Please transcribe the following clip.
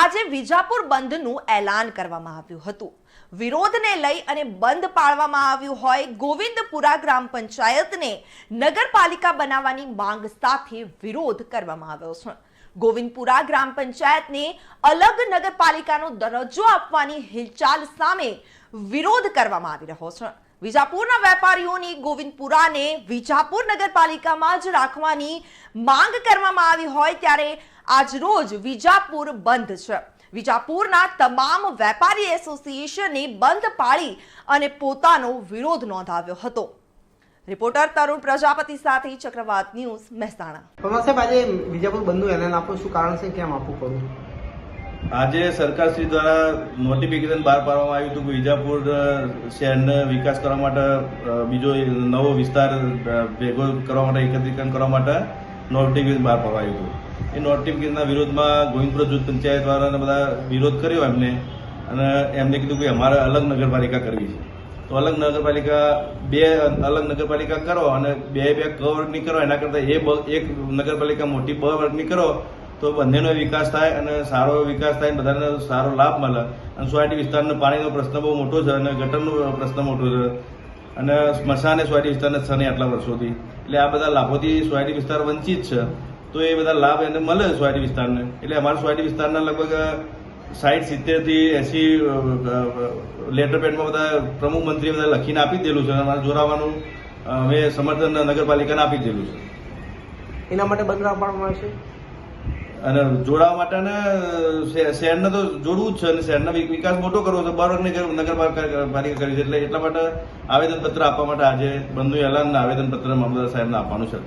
આજે વિજાપુર બંધનું એલાન કરવામાં આવ્યું હતું. વિરોધને લઈ અને બંધ પાળવામાં આવ્યું હોય ગોવિંદપુરા ગ્રામ પંચાયતને નગરપાલિકા બનાવવાની માંગ સાથે વિરોધ કરવામાં આવ્યો છે. ગોવિંદપુરા ગ્રામ પંચાયતને અલગ નગરપાલિકાનો દરજ્જો આપવાની હિલચાલ સામે વિરોધ કરવામાં આવી રહ્યો છે. વિજાપુરના વેપારીઓની ગોવિંદપુરાને વિજાપુર નગરપાલિકામાં જ રાખવાની માંગ કરવામાં આવી હોય ત્યારે આજરોજ વિજાપુર બંધ છે. વિજાપુરના તમામ વેપારી એસોસિએશને બંધ પાળી અને પોતાનો વિરોધ નોંધાવ્યો હતો. રિપોર્ટર તરુણ પ્રજાપતિ સાથે ચક્રવાત ન્યૂઝ મહેસાણા. પમા સાહેબ આજે વિજાપુર બંધનું એલાન આપો શું કારણ છે? કેમ આપવું પડ્યું? આજે સરકારશ્રી દ્વારા નોટિફિકેશન બહાર પાડવામાં આવ્યું હતું કે વિજાપુર શહેરને વિકાસ કરવા માટે બીજો નવો વિસ્તાર ભેગો કરવા માટે એકત્રીકરણ કરવા માટે નોટિફિકેશન બહાર પડાયું હતું. એ નોટિફિકેશનના વિરોધમાં ગોવિંદપુર જૂથ પંચાયત દ્વારા બધા વિરોધ કર્યો એમને અને એમને કીધું કે અમારે અલગ નગરપાલિકા કરવી છે. તો અલગ નગરપાલિકા બે અલગ નગરપાલિકા કરો અને બે બે ક વર્ગની કરો એના કરતાં એ એક નગરપાલિકા મોટી બ વર્ગની કરો તો બંનેનો વિકાસ થાય અને સારો વિકાસ થાય બધાને સારો લાભ મળે. અને સોસાયટી વિસ્તારનો પાણીનો પ્રશ્ન બહુ મોટો છે અને ગટરનો પ્રશ્ન મોટો છે. અને સ્મશાને સોસાયટી વિસ્તારના છે નહીં આટલા વર્ષોથી. એટલે આ બધા લાભોથી સોસાયટી વિસ્તાર વંચિત છે. તો એ બધા લાભ એને મળે સોસાયટી વિસ્તારને. એટલે અમારા સોસાયટી વિસ્તારના લગભગ સાઠ સિત્તેરથી એસી લેટર પેડમાં બધા પ્રમુખ મંત્રીએ બધા લખીને આપી દેલું છે. અને અમારે જોરાવાનું હવે સમર્થન નગરપાલિકાને આપી દેલું છે. એના માટે બંધ રાખવામાં આવશે અને જોડાવા માટે ને શહેર- શહેરને તો જોડવું જ છે અને શહેરનો વિકાસ મોટો કરવો છે. બાર વર્ગની નગરપાલિકા કરી છે. એટલે એટલા માટે આવેદનપત્ર આપવા માટે આજે બંધુ એલાન આવેદનપત્ર મામલતદાર સાહેબને આપવાનું છે.